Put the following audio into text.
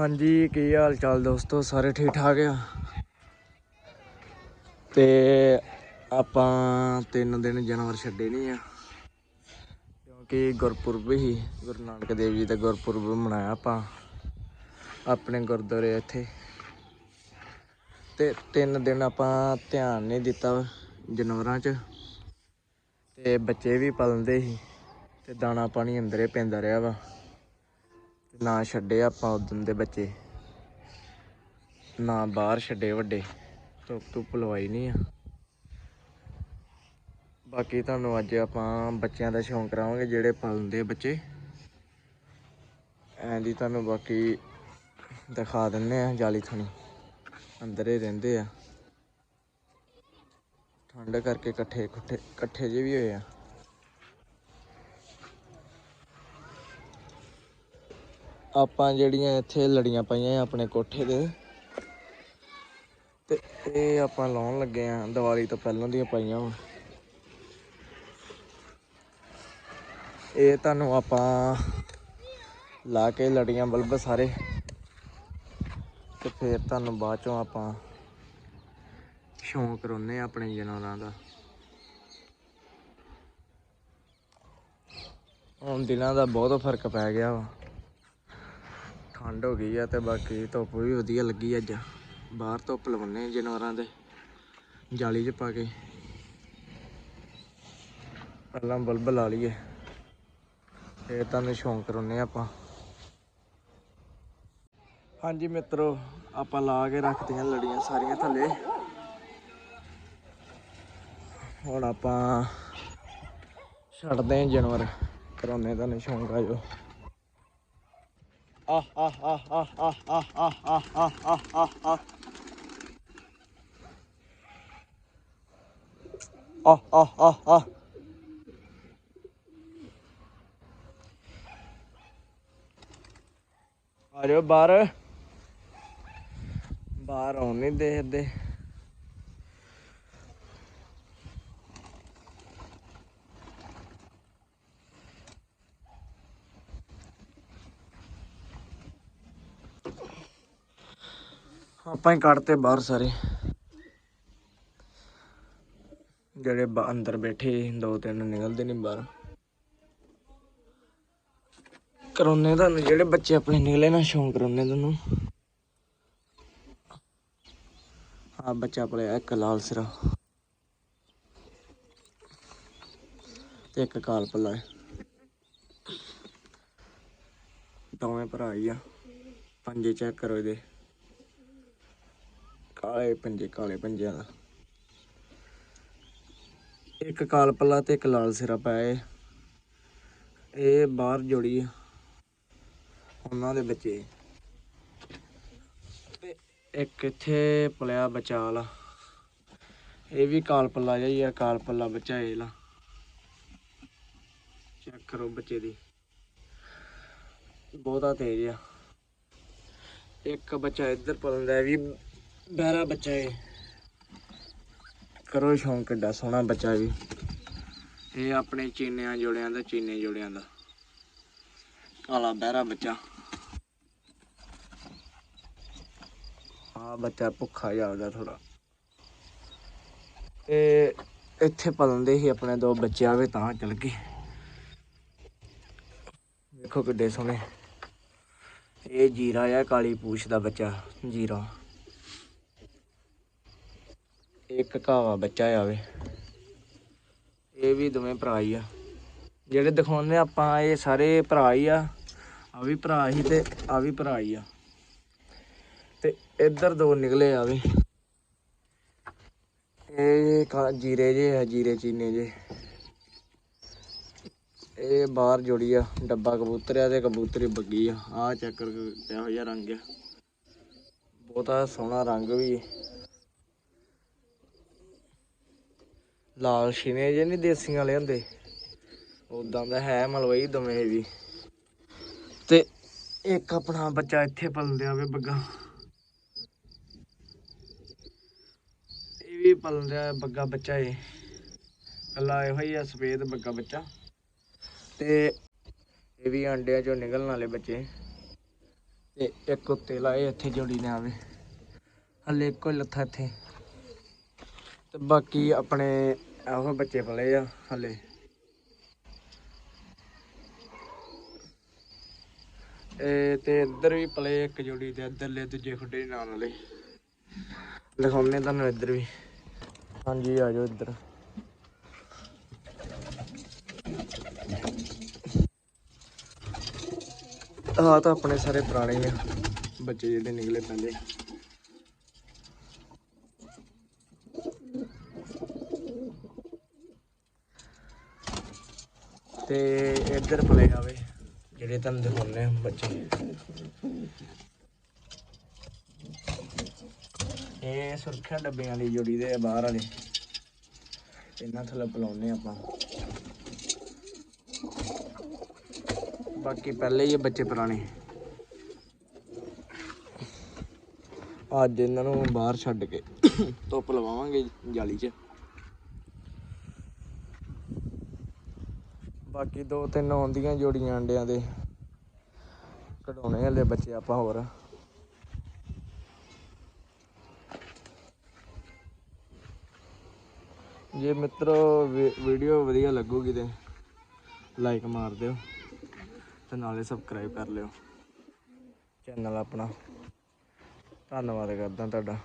ਹਾਂਜੀ, ਕੀ ਹਾਲ ਚਾਲ ਦੋਸਤੋ? ਸਾਰੇ ਠੀਕ ਠਾਕ ਆ? ਤੇ ਆਪਾਂ ਤਿੰਨ ਦਿਨ ਜਾਨਵਰ ਛੱਡੇ ਨਹੀਂ ਆ। ਕਿਉਂਕਿ ਗੁਰਪੁਰਬ ਹੀ, ਗੁਰੂ ਨਾਨਕ ਦੇਵ ਜੀ ਦਾ ਗੁਰਪੁਰਬ ਮਨਾਇਆ ਆਪਾਂ, ਆਪਣੇ ਗੁਰਦੁਆਰੇ ਇੱਥੇ। ਤੇ ਤਿੰਨ ਦਿਨ ਆਪਾਂ ਧਿਆਨ ਨਹੀਂ ਦਿੱਤਾ ਜਾਨਵਰਾਂ 'ਚ। ਤੇ ਬੱਚੇ ਵੀ ਪਲਦੇ ਸੀ, ਤੇ ਦਾਣਾ ਪਾਣੀ ਅੰਦਰੇ ਪੈਂਦਾ ਰਿਹਾ ਵਾ। ਨਾ ਛੱਡੇ ਆਪਾਂ ਉਦੋਂ ਦੇ ਬੱਚੇ। ਨਾ ਬਾਹਰ ਛੱਡੇ ਵੱਡੇ। ਧੁੱਪ ਧੁੱਪ ਲਵਾਈ ਨਹੀਂ ਆ। ਬਾਕੀ ਤੁਹਾਨੂੰ ਅੱਜ ਆਪਾਂ ਬੱਚਿਆਂ ਦਾ ਸ਼ੌਂਕ ਕਰਾਵਾਂਗੇ, ਜਿਹੜੇ ਪਾਲਦੇ ਆ ਬੱਚੇ। ਐਂ ਦੀ ਤੁਹਾਨੂੰ ਬਾਕੀ ਦਿਖਾ ਦਿੰਨੇ ਆ, ਜਾਲੀ ਥਣੀ ਅੰਦਰ ਹੀ ਰਹਿੰਦੇ ਆ। ਠੰਡ ਕਰਕੇ ਇਕੱਠੇ ਇਕੱਠੇ ਇਕੱਠੇ ਜੇ ਵੀ ਹੋਏ ਆ। ਆਪਾਂ ਜਿਹੜੀਆਂ ਇੱਥੇ ਲੜੀਆਂ ਪਾਈਆਂ ਆਪਣੇ ਕੋਠੇ ਦੇ ਤੇ ਇਹ ਆਪਾਂ ਲਾਉਣ ਲੱਗੇ ਆ, ਦੀਵਾਲੀ ਤੋਂ ਪਹਿਲਾਂ ਦੀਆਂ ਪਾਈਆਂ ਹੁਣ ਇਹ ਤੁਹਾਨੂੰ ਆਪਾਂ ਲਾ ਕੇ ਲੜੀਆਂ ਬਲਬ ਸਾਰੇ। ਤੇ ਫਿਰ ਤੁਹਾਨੂੰ ਬਾਅਦ ਚੋਂ ਆਪਾਂ ਸ਼ੌਂਕ ਕਰਾਉਂਦੇ ਆ ਆਪਣੇ ਜਾਨਵਰਾਂ ਦਾ। ਹੁਣ ਦਿਨਾਂ ਦਾ ਬਹੁਤ ਫ਼ਰਕ ਪੈ ਗਿਆ ਵਾ। ਠੰਡ ਹੋ ਗਈ ਆ ਤੇ ਬਾਕੀ ਧੁੱਪ ਵੀ ਵਧੀਆ ਲੱਗੀ ਅੱਜ। ਬਾਹਰ ਧੁੱਪ ਲਵਾਉਣੇ ਜਾਨਵਰਾਂ ਦੇ, ਜਾਲੀ 'ਚ ਪਾ ਕੇ। ਪਹਿਲਾਂ ਬਲਬ ਲਾ ਲਈਏ ਇਹ ਤੁਹਾਨੂੰ ਸ਼ੌਂਕ ਕਰਾਉਂਦੇ ਆਪਾਂ। ਹਾਂਜੀ ਮਿੱਤਰੋ, ਆਪਾਂ ਲਾ ਕੇ ਰੱਖਦੇ ਹਾਂ ਲੜੀਆਂ ਸਾਰੀਆਂ ਥੱਲੇ। ਹੁਣ ਆਪਾਂ ਛੱਡਦੇ ਹਾਂ ਜਾਨਵਰ, ਕਰਾਉਂਦੇ ਤੁਹਾਨੂੰ ਸ਼ੌਂਕ ਆ ਜੋ ਆ ਆ ਆ ਆ ਆ ਆ ਆ ਆ ਆ ਆ ਆ ਆ ਆ ਆ ਆ ਆ ਆ ਜਾਓ ਬਾਹਰ। ਬਾਹਰ ਆਉਣ ਨਹੀਂ ਦੇਖਦੇ ਆਪਾਂ ਹੀ ਕੱਢਤੇ ਬਾਹਰ ਸਾਰੇ। ਜਿਹੜੇ ਅੰਦਰ ਬੈਠੇ, ਦੋ ਤਿੰਨ ਨਿਕਲਦੇ ਨਹੀਂ ਬਾਹਰ। ਕਰਾਉਨੇ ਤੁਹਾਨੂੰ ਜਿਹੜੇ ਬੱਚੇ ਆਪਣੇ ਨਿਕਲੇ ਨਾ, ਸ਼ੌਂਕ ਕਰਾਉਨੇ ਤੁਹਾਨੂੰ ਆ ਬੱਚਾ ਪਲਿਆ ਇੱਕ ਲਾਲ ਸਿਰਾ। ਤੇ ਇੱਕ ਕਾਲ ਪੱਲਾ ਹੈ। ਦੋਵੇਂ ਭਰਾ ਹੀ ਆ। ਪੰਜੇ ਚੈੱਕ ਕਰੋ ਇਹਦੇ। ਕਾਲੇ ਪੰਜੇ, ਕਾਲੇ ਪੰਜਿਆਂ ਦਾ। ਇੱਕ ਕਾਲ ਪੱਲਾ ਤੇ ਇੱਕ ਲਾਲ ਸਿਰਾ ਪਾਇਆ ਇਹ ਬਾਹਰ ਜੋੜੀ ਉਹਨਾਂ ਦੇ ਬੱਚੇ ਤੇ ਇੱਕ ਇੱਥੇ ਪਲਿਆ ਬੱਚਾ ਵਾਲਾ ਇਹ ਵੀ ਕਾਲ ਪੱਲਾ ਜਿਹਾ ਹੀ ਆ, ਕਾਲ ਪੱਲਾ ਬੱਚਾ ਇਹ ਲਾ। ਚੈੱਕ ਕਰੋ ਬੱਚੇ ਦੀ। ਬਹੁਤਾ ਤੇਜ਼ ਆ। ਇੱਕ ਬੱਚਾ ਇੱਧਰ ਪਲਦਾ ਵੀ ਬਹਿਰਾ ਬੱਚਾ ਏ। ਕਰੋ ਸ਼ੌਂਕ ਕਿੱਡਾ ਸੋਹਣਾ ਬੱਚਾ ਵੀ। ਇਹ ਆਪਣੇ ਚੀਨਿਆਂ ਜੋੜਿਆਂ ਦਾ, ਚੀਨੇ ਜੋੜਿਆਂ ਦਾ। ਕਾਲਾ ਬਹਿਰਾ ਬੱਚਾ। ਆ ਬੱਚਾ ਭੁੱਖਾ ਜਾਗਦਾ ਥੋੜਾ ਤੇ ਇੱਥੇ ਪਲੰਦੇ ਸੀ ਆਪਣੇ ਦੋ ਬੱਚੇ ਆਵੇ ਤਾਂ ਚਲ ਗਏ। ਵੇਖੋ ਕਿੱਡੇ ਸੋਹਣੇ। ਇਹ ਜੀਰਾ ਆ, ਕਾਲੀ ਪੂਛ ਦਾ ਬੱਚਾ, ਜੀਰਾ। ਇੱਕ ਕਾਵਾ ਬੱਚਾ ਆਵੇ। ਇਹ ਵੀ ਦੋਵੇਂ ਭਰਾ ਹੀ ਆ। ਜਿਹੜੇ ਦਿਖਾਉਂਦੇ ਆਪਾਂ, ਇਹ ਸਾਰੇ ਭਰਾ ਹੀ ਆ। ਆ ਵੀ ਭਰਾ ਹੀ ਤੇ ਆ ਵੀ ਭਰਾ ਹੀ ਆ। ਤੇ ਇੱਧਰ ਦੋ ਨਿਕਲੇ ਆਵੇ ਇਹ ਜੀਰੇ ਜੇ ਆ, ਜੀਰੇ ਚੀਨੇ ਜੇ ਇਹ ਬਾਹਰ ਜੋੜੀ ਆ, ਡੱਬਾ ਕਬੂਤਰ ਆ ਤੇ ਕਬੂਤਰੀ ਬੱਗੀ ਆ। ਆ ਚੱਕਰ ਇਹੋ ਜਿਹਾ ਰੰਗ ਆ। ਬਹੁਤਾ ਸੋਹਣਾ ਰੰਗ ਵੀ ਲਾਲ ਛਿਨੇ ਜੇ ਨਹੀਂ ਦੇਸੀਆਂ ਵਾਲੇ ਹੁੰਦੇ। ਉਦਾਂ ਦਾ ਹੈ ਮਲਵਈ ਦੋਵੇਂ ਇਹ ਵੀ। ਤੇ ਇੱਕ ਆਪਣਾ ਬੱਚਾ ਇੱਥੇ ਪਲਦਿਆ ਵੇ ਬੱਗਾ। ਇਹ ਵੀ ਪਲਦਿਆ ਬੱਗਾ ਬੱਚਾ ਏ ਕੱਲਾ ਇਹੋ ਹੀ ਆ, ਸਫੇਦ ਬੱਗਾ ਬੱਚਾ। ਤੇ ਇਹ ਵੀ ਅੰਡਿਆਂ ਚੋਂ ਨਿਕਲਣ ਵਾਲੇ ਬੱਚੇ। ਤੇ ਇੱਕ ਉੱਤੇ ਲਾਏ ਇੱਥੇ ਜੋੜੀ ਨੇ ਆਵੇ ਹਲੇ ਇੱਕੋ ਹੀ ਲੱਥਾ ਇੱਥੇ। ਤੇ ਬਾਕੀ ਆਪਣੇ ਆਹੋ ਬੱਚੇ ਪਲੇ ਆ ਹਲੇ। ਇਹ ਤੇ ਇੱਧਰ ਵੀ ਪਲੇ ਇੱਕ ਜੋੜੀ ਤੇ ਇੱਧਰਲੇ ਦੂਜੇ ਖੁੱਡੇ ਦੇ ਨਾਲ ਵਾਲੇ। ਦਿਖਾਉਂਦੇ ਤੁਹਾਨੂੰ ਇੱਧਰ ਵੀ। ਹਾਂਜੀ, ਆ ਜਾਓ ਇੱਧਰ। ਆ ਤਾਂ ਆਪਣੇ ਸਾਰੇ ਪੁਰਾਣੇ ਹੀ ਆ, ਬੱਚੇ ਜਿਹੜੇ ਨਿਕਲੇ ਪਹਿਲੇ ਤੇ ਇੱਧਰ ਪਲੇ ਆਵੇ ਜਿਹੜੇ ਤੁਹਾਨੂੰ ਦਿਖਾਉਂਦੇ ਬੱਚੇ। ਇਹ ਸੁਰੱਖਿਆ ਡੱਬਿਆਂ ਦੀ ਜੋੜੀ ਦੇ ਆ ਬਾਹਰ ਵਾਲੇ। ਇਹਨਾਂ ਥੱਲੇ ਪਲਾਉਨੇ ਆਪਾਂ। ਬਾਕੀ ਪਹਿਲੇ ਹੀ ਆ ਬੱਚੇ ਪੁਰਾਣੇ। ਅੱਜ ਇਹਨਾਂ ਨੂੰ ਬਾਹਰ ਛੱਡ ਕੇ ਧੁੱਪ ਲਵਾਵਾਂਗੇ ਜਾਲੀ 'ਚ। ਬਾਕੀ ਦੋ ਤਿੰਨ ਆਉਂਦੀਆਂ ਜੋੜੀਆਂ ਅੰਡਿਆਂ ਦੇ। ਕਢਾਉਣੇ ਹਲੇ ਬੱਚੇ ਆਪਾਂ ਹੋਰ। ਜੇ ਮਿੱਤਰੋ ਵੀਡੀਓ ਵਧੀਆ ਲੱਗੂਗੀ ਤੇ ਲਾਈਕ ਮਾਰ ਦਿਓ ਤੇ ਨਾਲੇ ਸਬਸਕ੍ਰਾਈਬ ਕਰ ਲਿਓ। ਚੈਨਲ ਆਪਣਾ। ਧੰਨਵਾਦ ਕਰਦਾ ਤੁਹਾਡਾ।